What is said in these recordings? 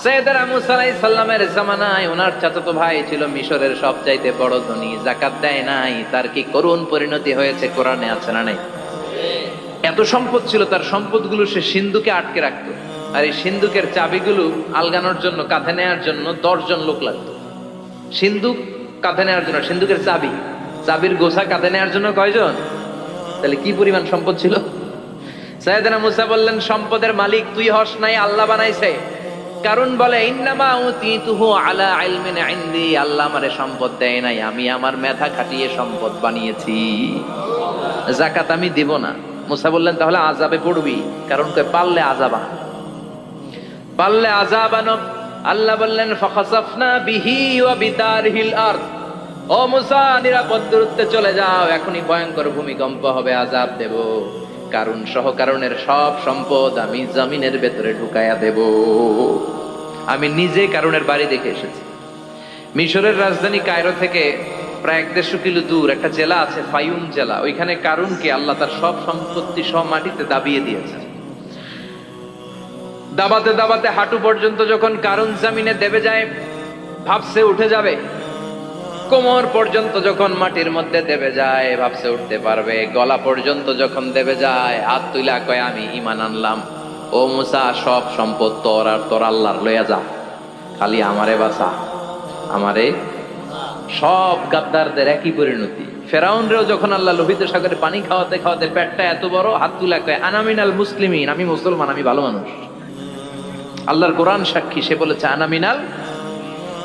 আটকে রাখতো, আর এই সিন্ধুকের চাবিগুলো আলগানোর জন্য, কাঁধে নেওয়ার জন্য দশজন লোক লাগতো। সিন্ধুক কাঁধে নেওয়ার জন্য, সিন্ধুকের চাবি, চাবির গোছা কাঁধে নেওয়ার জন্য কয়জন? তাহলে কি পরিমাণ সম্পদ ছিল? সাইয়েদনা মুসা বললেন, সম্পদের মালিক তুই হস নাই, আল্লাহ বানাইছে। কারণ বলে, ইন্নামা উতিতুহু আলা ইলমিন আল্লাহ আমারে সম্পদ দেয় নাই, আমি আমার মেধা খাটিয়ে সম্পদ বানিয়েছি। জাকাত আমি না। মুসা বললেন, তাহলে আজাবে পড়বি? কারণ কয়, পারলে পারলে আজাব আনো আল্লাহ বললেন বিহি ওয়া বিদারহিল আরদ। ও মুসা, নিরাপদ দূরত্বে চলে যাও, এখনই ভয়ঙ্কর ভূমিকম্প হবে আজাব দেব। কারণ সহ কারণের সব সম্পদ আমি জমিনের ভেতরে ঢুকায়া দেব। আমি নিজে কারণের বাড়ি দেখে এসেছি। মিশরের রাজধানী কায়রো থেকে প্রায় এক দেড়শো কিলো দূর একটা জেলা আছে ফাইউম জেলা। ওইখানে কারুনকে আল্লাহ তার সব সম্পত্তি সব মাটিতে দাবিয়ে দিয়েছে দাবাতে দাবাতে হাঁটু পর্যন্ত যখন কারুন জামিনে দেবে যায়, ভাবছে উঠে যাবে। কোমর পর্যন্ত যখন মাটির মধ্যে দেবে যায়, ভাবছে উঠতে পারবে। গলা পর্যন্ত যখন দেবে যায়, হাত তুইলা কয়, আমি ইমান আনলাম। ও মুসা, সব সম্পদ তোর আর তোর আল্লাহর লইয়া যা। খালি আমারে বাসা আমারে সব গাদ্দারদের একই পরিণতি। ফেরাউনরেও যখন আল্লাহ লোহিত সাগরে পানি খাওয়াতে খাওয়াতে পেটটা এত বড়, হাত তুলা কয় আনামিনাল মুসলিমিন, আমি মুসলমান, আমি ভালো মানুষ। আল্লাহর কোরআন সাক্ষী, সে বলেছে আনামিনাল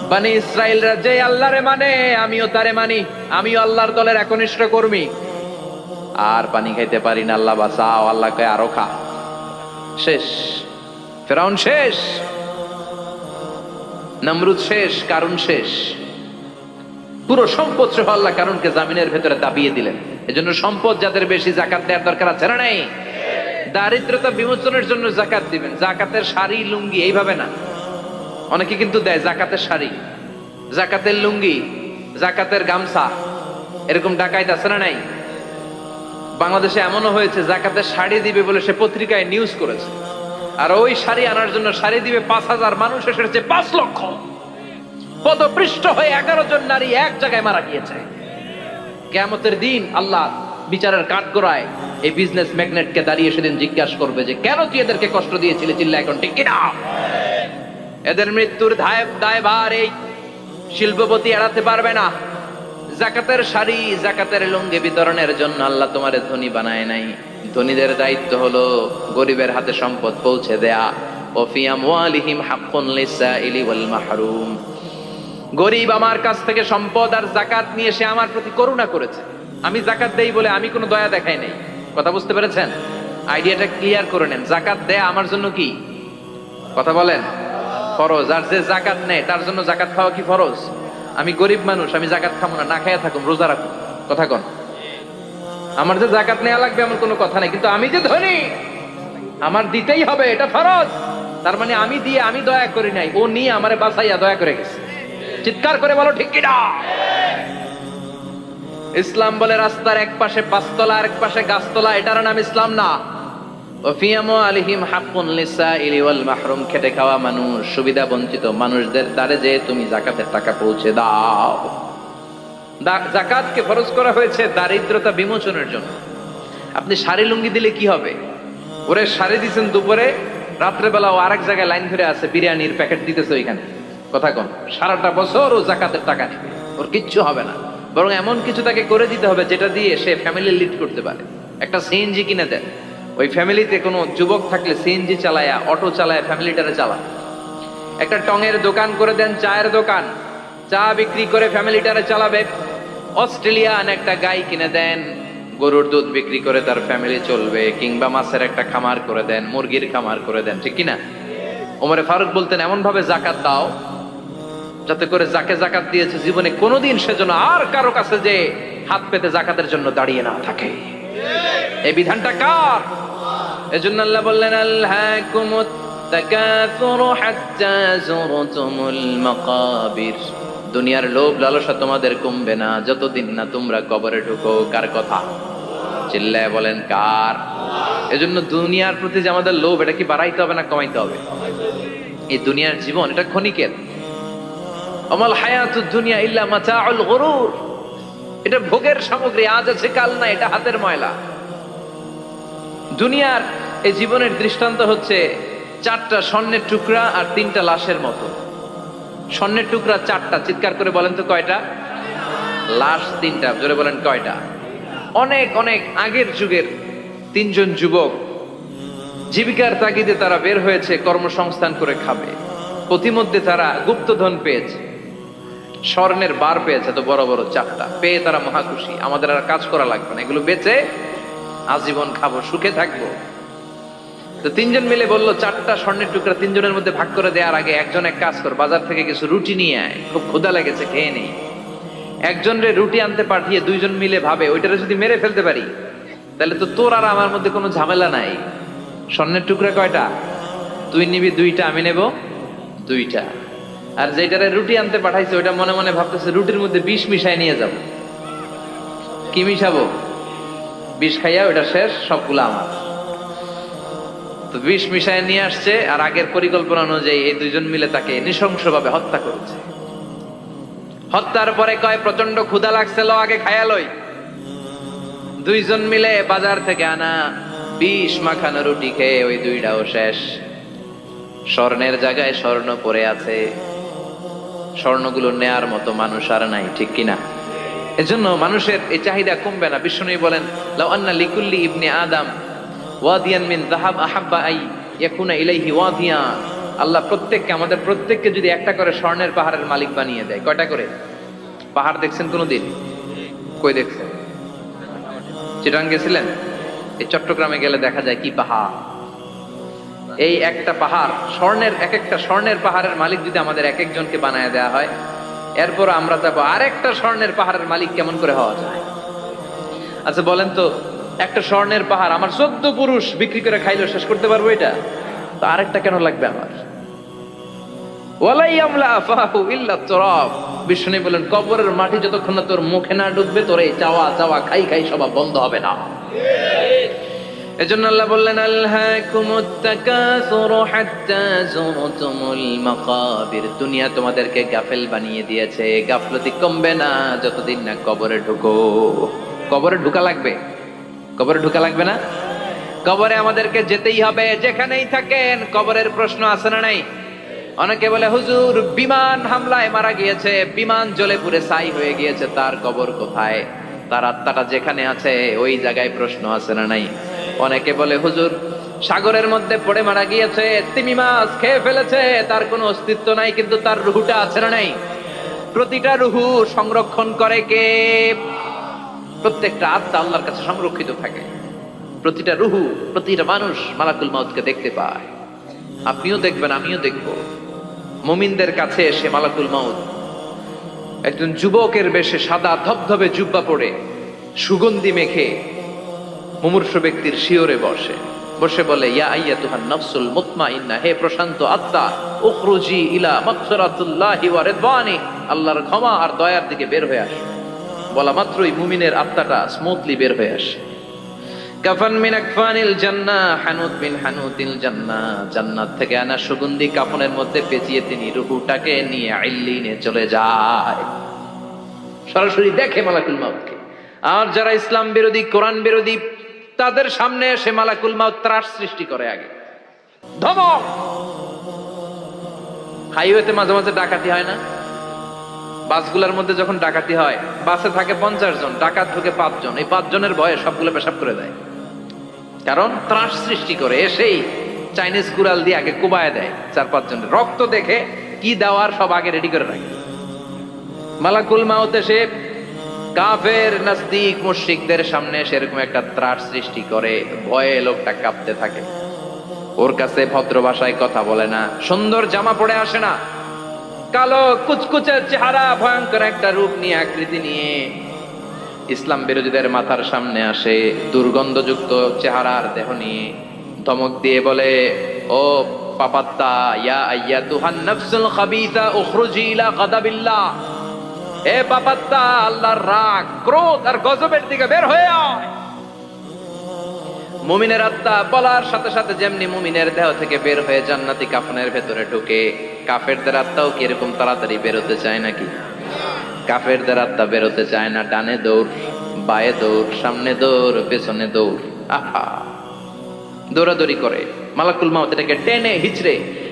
বানি ইসরায়েলরা যে আল্লাহরে মানে আমিও তারে মানি। আমিও আল্লাহর দলের একনিষ্ঠ কর্মী। আর পানি খাইতে পারি না, আল্লাহ বাঁচাও আল্লাহ কয় আরও খা। শেষ। ফেরাউন শেষ। নমরুদ শেষ কারণ শেষ। পুরো সম্পদ সহ আল্লাহ কারণকে জামিনের ভেতরে দাবিয়ে দিলেন। এজন্য সম্পদ যাদের বেশি জাকাত দেওয়ার দরকার আছে না নাই? দারিদ্রতা বিমোচনের জন্য জাকাত দিবেন। জাকাতের শাড়ি লুঙ্গি এইভাবে না। অনেকে কিন্তু দেয় জাকাতের শাড়ি, জাকাতের লুঙ্গি, জাকাতের গামছা। এরকম ডাকাইত আছে না নাই? বাংলাদেশে এমনও হয়েছে, জাকাতের শাড়ি দিবে বলে সে পত্রিকায় নিউজ করেছে। আর ওই শাড়ি আনার জন্য শাড়ি দিবে পাঁচ হাজার মানুষ, এসেছে পাঁচ লক্ষ। পদপৃষ্ঠ হয়ে এগারো জন নারী এক জায়গায় মারা গিয়েছে। কেমতের দিন আল্লাহ বিচারের কাঠ গোড়ায় এই বিজনেস ম্যাগনেটকে দাঁড়িয়ে সেদিন জিজ্ঞাসা করবে যে, কেন তুই এদেরকে কষ্ট দিয়েছিলে চিল্লা এখন ঠিক কিনা? এদের মৃত্যুর দায় দায়ভার এই শিল্পপতি এড়াতে পারবে না। জাকাতের শাড়ি, জাকাতের লুঙ্গি বিতরণের জন্য আল্লাহ তোমার ধনী বানায় নাই। ধনীদের দায়িত্ব হলো গরিবের হাতে সম্পদ পৌঁছে দেয়া। মাহরুম। গরিব আমার কাছ থেকে সম্পদ আর জাকাত নিয়ে সে আমার প্রতি করুণা করেছে। আমি জাকাত দেই বলে আমি কোনো দয়া দেখাই নাই। কথা বুঝতে পেরেছেন? আইডিয়াটা ক্লিয়ার করে নেন। জাকাত দেয়া আমার জন্য কি? কথা বলেন। ফরজ। আর যে জাকাত নেয়, তার জন্য জাকাত খাওয়া কি ফরজ? আমি গরিব মানুষ, আমি জাকাত খাব না না খাইয়া থাকুম, রোজা রাখুন কথা কন। আমার যে জাকাত নেওয়া লাগবে এমন কোনো কথা নেই, কিন্তু আমি যে ধনী, আমার দিতেই হবে, এটা ফরজ। তার মানে আমি দিয়ে আমি দয়া করি নাই, ও নিয়ে আমারে বাসাইয়া দয়া করে গেছে। চিৎকার করে বলো, ঠিক কিনা ইসলাম বলে, রাস্তার এক পাশে পাঁচতলা আর এক পাশে গাছতলা, এটার নাম ইসলাম না। ওফিয়ামু আলিহিম হাক্কুন লিসাইলি ওয়াল মাহরুম, খেটে খাওয়া মানুষ, সুবিধা বঞ্চিত মানুষদের দ্বারে যে তুমি জাকাতের টাকা পৌঁছে দাও। জাকাতকে ফরজ করা হয়েছে দারিদ্রতা বিমোচনের জন্য। আপনি শাড়ি লুঙ্গি দিলে কি হবে? ওরে শাড়ি দিছেন দুপুরে, রাত্রেবেলা ও আরেক জায়গায় লাইন ধরে আছে, বিরিয়ানির প্যাকেট দিতেছে ওইখানে। কথা কন, সারাটা বছর ও জাকাতের টাকা নেবে। ওর কিচ্ছু হবে না। বরং এমন কিছু তাকে করে দিতে হবে যেটা দিয়ে সে ফ্যামিলি লিড করতে পারে। একটা সিএনজি কিনে দেন। ওই ফ্যামিলিতে কোনো যুবক থাকলে সিএনজি চালায়া অটো চালায় ফ্যামিলিটারে চালা। একটা টঙের দোকান করে দেন, চায়ের দোকান। চা বিক্রি করে ফ্যামিলিটারে চালাবে। অস্ট্রেলিয়ান একটা গাই কিনে দেন, গরুর দুধ বিক্রি করে তার ফ্যামিলি চলবে, কিংবা মাছের একটা খামার করে দেন, মুরগির খামার করে দেন, ঠিক কিনা? ওমরে ফারুক বলতেন এমন ভাবে জাকাত দাও, যাতে করে যাকে জাকাত দিয়েছে জীবনে কোনোদিন সেজন্য আর কারও কাছে যে হাত পেতে জাকাতের জন্য দাঁড়িয়ে না থাকে। এই বিধানটা কার? এজন্য আল্লাহ বললেন তাকাসুরু যুরতুমুল মাকাবির। দুনিয়ার লোভ লালসা তোমাদের কমবে না, যতদিন না তোমরা কবরে ঢুকো। কার কথা? চিল্লায় বলেন, কার? এজন্য দুনিয়ার প্রতি যে আমাদের লোভ, এটা কি বাড়াইতে হবে না কমাইতে হবে? এই দুনিয়ার জীবন, এটা ক্ষণিকের। অমল হায়াত দুনিয়া ইল্লা মাতাউল গরুর। এটা ভোগের সামগ্রী, আজ আছে, কাল না এটা হাতের ময়লা। দুনিয়ার এই জীবনের দৃষ্টান্ত হচ্ছে চারটা স্বর্ণের টুকরা আর তিনটা লাশের মতো। স্বর্ণের টুকরা চারটা, চিৎকার করে বলেন তো কয়টা? লাশ তিনটা, জোরে বলেন কয়টা? অনেক অনেক আগের যুগের তিনজন যুবক জীবিকার তাগিদে তারা বের হয়েছে, কর্মসংস্থান করে খাবে। প্রতিমধ্যে তারা গুপ্তধন পেয়েছে। স্বর্ণের বার পেয়েছে তো বড় বড় চারটা পেয়ে তারা মহা খুশি। আমাদের আর কাজ করা লাগবে না। এগুলো বেচে আজীবন খাব, সুখে থাকব। তো তিনজন মিলে বলল, চারটা স্বর্ণের টুকরা তিনজনের মধ্যে ভাগ করে দেওয়ার আগে একজন এক কাজ কর। বাজার থেকে কিছু রুটি নিয়ে আয়। খুব ক্ষুধা লেগেছে, খেয়ে নেই একজন রে রুটি আনতে পাঠিয়ে দুইজন মিলে ভাবে, ওইটারে যদি মেরে ফেলতে পারি, তাহলে তো তোর আর আমার মধ্যে কোনো ঝামেলা নাই। স্বর্ণের টুকরা কয়টা? তুই নিবি দুইটা, আমি নেব দুইটা। আর যেটারে রুটি আনতে পাঠাইছে, ওইটা মনে মনে ভাবতেছে, রুটির মধ্যে বিষ মিশাই নিয়ে যাব। কি মিশাবো? বিষ খাইয়া ওইটা শেষ, সবগুলো আমার। তো বিষ মিশায় নিয়ে আসছে, আর আগের পরিকল্পনা অনুযায়ী এই দুইজন মিলে তাকে নৃশংসভাবে হত্যা করেছে। হত্যার পরে কয় প্রচণ্ড ক্ষুধা লাগছে, লো আগে খায়ালই দুইজন মিলে বাজার থেকে আনা বিষ মাখানো রুটি খেয়ে ওই দুইটাও শেষ। স্বর্ণের জায়গায় স্বর্ণ পরে আছে। স্বর্ণগুলো নেয়ার মতো মানুষ আর নাই, ঠিক কিনা? এজন্য মানুষের এই চাহিদা কমবে না। বিষ্ণু বলেন, লাউ আন্না লিকুল্লি ইবনে আদম ওয়াদিয়ান মিন যাহাব আহাব্বা আই ইয়াকুনা ইলাইহি ওয়াদিয়া। আল্লাহ প্রত্যেককে, আমাদের প্রত্যেককে যদি একটা করে স্বর্ণের পাহাড়ের মালিক বানিয়ে দেয়, কয়টা করে? পাহাড় দেখছেন কোনোদিন? কই দেখছেন? চিটাং গেছিলেন? এই চট্টগ্রামে গেলে দেখা যায় কি পাহাড়? এই একটা পাহাড়, স্বর্ণের এক একটা স্বর্ণের পাহাড়ের মালিক যদি আমাদের এক একজনকে বানায় দেওয়া হয়, এরপর আমরা যাব আরেকটা স্বর্ণের পাহাড়ের মালিক কেমন করে হওয়া যায়? আচ্ছা বলেন তো, একটা স্বর্ণের পাহাড় আমার চোদ্দ পুরুষ বিক্রি করে খাইলেও শেষ করতে পারব এটা? তো আরেকটা কেন লাগবে আমার? বিষ্ণু বলেন, কবরের মাটি যতক্ষণ না তোর মুখে না ঢুকবে তোর এই চাওয়া চাওয়া খাই খাই সব বন্ধ হবে না। এজন্য আল্লাহ বললেন দুনিয়া তোমাদেরকে গাফেল বানিয়ে দিয়েছে। গাফলতি কমবে না যতদিন না কবরে ঢুকো। কবরে ঢুকা লাগবে? কবরে ঢুকা লাগবে না? কবরে আমাদেরকে যেতেই হবে। যেখানেই থাকেন, কবরের প্রশ্ন আছে না নাই? অনেকে বলে, হুজুর, বিমান হামলায় মারা গিয়েছে। বিমান জ্বলে পুড়ে ছাই হয়ে গিয়েছে। তার কবর কোথায়? তার আত্মাটা যেখানে আছে, ওই জায়গায় প্রশ্ন আছে না নাই? অনেকে বলে, হুজুর, সাগরের মধ্যে পড়ে মারা গিয়েছে, তিমি মাছ খেয়ে ফেলেছে, তার কোনো অস্তিত্ব নাই, কিন্তু তার রুহুটা আছে না নাই? প্রতিটা রুহু সংরক্ষণ করে কে? প্রত্যেকটা আত্মা আল্লাহর কাছে সংরক্ষিত থাকে। প্রতিটা রুহু, প্রতিটা মানুষ মালাকুল মাউতকে দেখতে পায়। আপনিও দেখবেন, আমিও দেখব। মুমিনদের কাছে এসে মালাকুল মাউত একজন যুবকের বেশে সাদা ধবধবে জুব্বা পড়ে সুগন্ধি মেখে মুমূর্ষ ব্যক্তির শিওরে বসে। বসে বলে, ইয়া আইয়া তুহান নফসুল মুতমাইন্না, হে প্রশান্ত আত্মা, উখরুজি ইলা মাগফিরাতুল্লাহি ওয়া রিদওয়ানি, আল্লাহর ক্ষমা আর দয়ার দিকে বের হয়ে আসে। বলা মাত্রই মুমিনের আত্মাটা স্মুথলি বের হয়ে আসে। কাফান মিন আকফানিল জান্নাহ হানুত বিন হানুতিল জান্নাহ জান্নাত থেকে আনা সুগন্ধি কাফনের মধ্যে পেঁচিয়ে তিনি রুহুটাকে নিয়ে আইল্লিনে চলে যায়। সরাসরি দেখে মালাকুল মাউতকে। আর যারা ইসলাম বিরোধী, কোরআন বিরোধী তাদের সামনে এসে মালাকুল মাউত ত্রাস সৃষ্টি করে আগে। ধমক! হাইওয়েতে মাঝে মাঝে ডাকাতি হয় না? বাসগুলোর মধ্যে যখন ডাকাতি হয়, বাসে থাকে পঞ্চাশ জন, ডাকাত ঢুকে পাঁচজন। এই পাঁচজনের ভয়ে সবগুলো পেশাব করে দেয়। কারণ ত্রাস সৃষ্টি করে, এসেই চাইনিজ কুড়াল দিয়ে আগে কুবায় দেয় চার পাঁচ জনের রক্ত দেখে কি দেওয়ার সব আগে রেডি করে রাখে। মালাকুল মাউত এসে কাফের, নাস্তিক, মুশরিকদের সামনে সেরকম একটা ত্রাস সৃষ্টি করে, ভয়ে লোকটা কাঁপতে থাকে। ওর কাছে ভদ্র ভাষায় কথা বলে না, সুন্দর জামা পরে আসে না। কালো, কুচকুচে চেহারা, ভয়ঙ্কর একটা রূপ নিয়ে আকৃতি নিয়ে ইসলাম বিরোধীদের মাথার সামনে আসে, দুর্গন্ধযুক্ত চেহারার দেহ নিয়ে। ধমক দিয়ে বলে, ও পাপাত্তা, ইয়া আইয়া তুহান নফসুল খাবিসা উখরুজি ইলা গাদাবিল্লাহ। এ পাপাত্তা আল্লাহর রাগ, ক্রোধ আর গজবের দিকে বের হয়ে আয়। মুমিনের আত্মা বলার সাথে সাথে যেমনি মুমিনের দেহ থেকে বের হয়ে জান্নাতি কাফনের ভেতরে ঢুকে, কাফেরদের আত্মাও কি এরকম তাড়াতাড়ি বেরোতে চায় নাকি? কাফেরদের আত্মা বেরোতে চায় না, ডানে দৌড়, বায়ে দৌড়, সামনে দৌড়, পেছনে দৌড়। আহা! দৌড়াদৌড়ি করে, মালাকুল মাউত এটাকে টেনে, হিচড়ে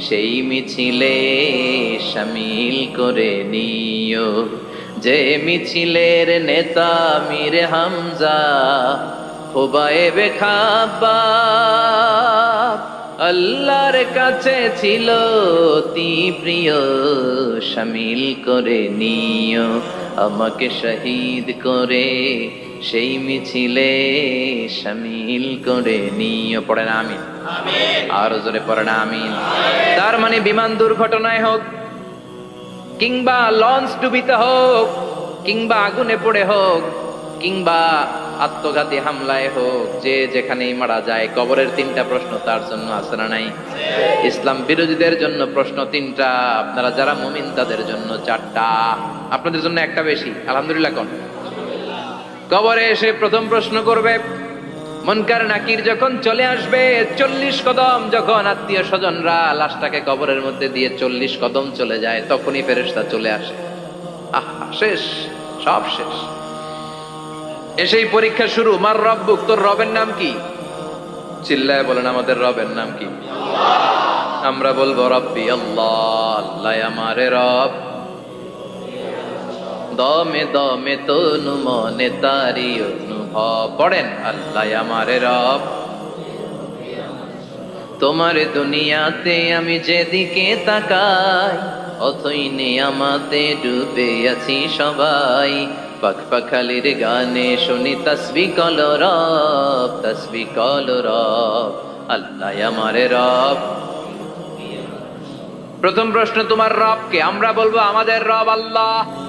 সেই মিছিলে শামিল করে নিও। যে মিছিলের নেতা মীর হামজা, হুবায়েবে খাব্বাব আল্লাহর কাছে ছিল অতি প্রিয় শামিল করে নিও। আমাকে শহীদ করে সেই মিছিলে সামিল করে নিও। পড়েন, আমিন। আর জোরে পড়েন, আমিন। তার মানে বিমান দুর্ঘটনায় হোক, কিংবা লঞ্চ ডুবিতে হোক, কিংবা আগুনে পড়ে হোক, কিংবা আত্মঘাতী হামলায় হোক, যে যেখানেই মারা যায়, কবরের তিনটা প্রশ্ন তার জন্য না নাই? ইসলাম বিরোধীদের জন্য প্রশ্ন তিনটা, আপনারা যারা মুমিন, তাদের জন্য চারটা। আপনাদের জন্য একটা বেশি, আলহামদুলিল্লাহ কবরে এসে প্রথম প্রশ্ন করবে মনকার নাকির যখন চলে আসবে, চল্লিশ কদম যখন আত্মীয় স্বজনরা লাশটাকে কবরের মধ্যে দিয়ে চল্লিশ কদম চলে যায়, তখনই ফেরেশতা চলে আসে। আহা, শেষ, সব শেষ। এসেই পরীক্ষা শুরু। মার রব্বুক তোর রবের নাম কি? চিল্লায় বলেন, আমাদের রবের নাম কি? আমরা বলব, রব্বি আল্লাহ আল্লাহ আমারে রব। দমে দমে তনু মনে তারি অনুভব। পড়েন আল্লাহ আমারে রব। তোমার দুনিয়াতে আমি যেদিকে তাকাই, অথই আমাতে ডুবে আছি সবাই। পাখ পাখালির গানে শুনি তসবি কল রব, তসবি কল রব, আল্লাহ আমারে রব। প্রথম প্রশ্ন, তোমার রবকে আমরা বলব আমাদের রব আল্লাহ।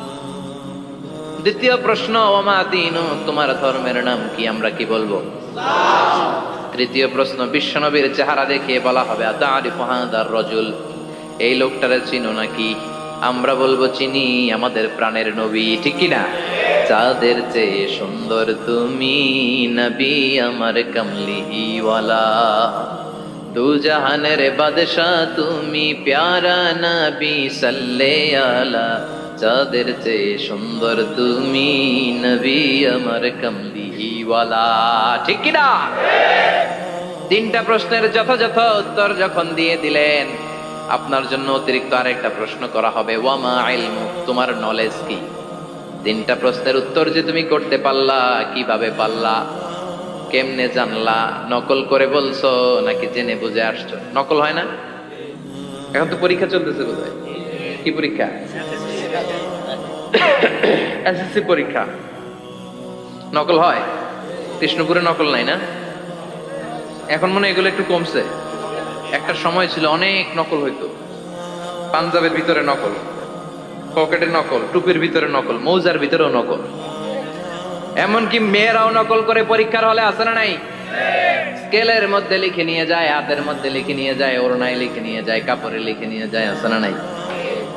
দ্বিতীয় প্রশ্ন, ওমা দিন, তোমার ধর্মের নাম কি? আমরা কি বলব? তৃতীয় প্রশ্ন, বিশ্বনবীর চেহারা দেখে বলা হবে রজুল, এই লোকটারে চিনো নাকি? আমরা বলব, চিনি, আমাদের প্রাণের নবী, ঠিক কি না চাঁদের চেয়ে সুন্দর তুমি, নবী আমার কমলিওয়ালা দু জাহানের বাদশাহ তুমি, প্যারা নবী সাল্লে আলা। চাঁদের চেয়ে সুন্দর তুমি নবী আমার কমলিওয়ালা ঠিক কি না তিনটা প্রশ্নের যথাযথ উত্তর যখন দিয়ে দিলেন, আপনার জন্য অতিরিক্ত আরেকটা প্রশ্ন করা হবে, ওয়ামা ইলমু? তোমার নলেজ কি? তিনটা প্রশ্নের উত্তর যে তুমি করতে পারলা, কীভাবে পারলা, কেমনে জানলা, নকল করে বলছো নাকি জেনে বুঝে আসছো? নকল হয় না? এখন তো পরীক্ষা চলতেছে বোধহয়। কি পরীক্ষা? এসএসসি পরীক্ষা। নকল হয়? কৃষ্ণপুরে নকল নাই না? এখন মনে এগুলো একটু কমছে। একটা সময় ছিল অনেক নকল হইতো। পাঞ্জাবের ভিতরে নকল পকেটে নকল, টুপির ভিতরে নকল, মৌজার ভিতরেও নকল। এমনকি মেয়েরাও নকল করে পরীক্ষার হলে আসে না নাই? স্কেলের মধ্যে লিখে নিয়ে যায়, হাতের মধ্যে লিখে নিয়ে যায় ওরনায় লিখে নিয়ে যায়, কাপড়ে লিখে নিয়ে যায় আসে না নাই?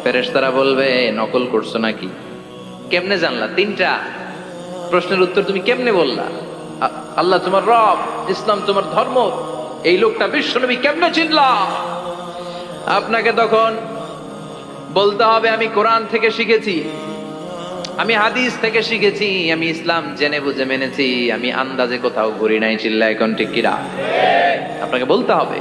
ফেরেশতারা বলবে নকল করছ নাকি? কেমনে জানলা? তিনটা প্রশ্নের উত্তর তুমি কেমনে বললা? আল্লাহ তোমার রব, ইসলাম তোমার ধর্ম, এই লোকটা বিশ্বনবী কেমনে চিনলা? আপনাকে তখন বলতে হবে, আমি কোরআন থেকে শিখেছি, আমি হাদিস থেকে শিখেছি, আমি ইসলাম জেনে বুঝে মেনেছি, আমি আন্দাজে কোথাও ঘুরি নাই চিল্লা এখন ঠিক কিরা? আপনাকে বলতে হবে।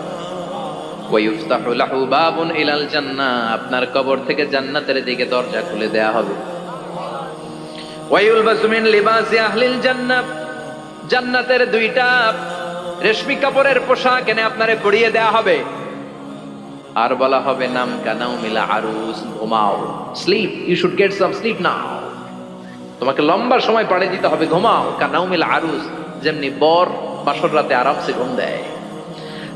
আপনার কবর থেকে জান্নাতের দিকে দরজা খুলে দেয়া হবে। জান্নাতের দুইটা রেশমি কাপড়ের পোশাক এনে আপনারে পরিয়ে দেয়া হবে। আর বলা হবে, নাম কানাও মিলা আরুস, ঘুমাও। Sleep, you should get some sleep now. তোমাকে লম্বা সময় পাড়ে দিতে হবে, ঘুমাও। কানাও মিলা আরুস, যেমনি বর বাসর রাতে আরামসে ঘুম দেয়।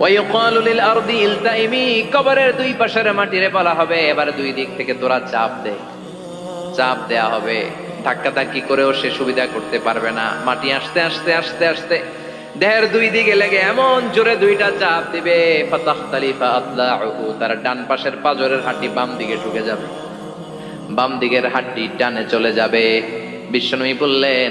ওয়াইকালু লিল আরদি ইলতাইমি দুই পাশের মাটিরে বলা হবে, এবার দুই দিক থেকে তোরা চাপ দে। চাপ দেয়া হবে। ধাক্কা ধাক্কি করেও সে সুবিধা করতে পারবে না। মাটি আসতে আসতে আসতে আসতে। দেহের দুই দিকে লেগে এমন জোরে দুইটা চাপ দিবে তার ডান পাশের পাজরের হাড্ডি বাম দিকে ঢুকে যাবে। বাম দিকের হাড্ডি ডানে চলে যাবে। বিশ্বনবী বললেন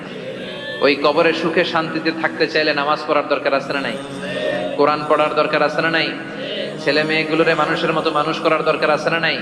ওই কবরে সুখে শান্তিতে থাকতে চাইলে নামাজ পড়ার দরকার আছে না নাই? কোরআন পড়ার দরকার আছে না নাই? ছেলে মেয়েগুলোরে মানুষের মতো মানুষ করার দরকার আছে না নাই?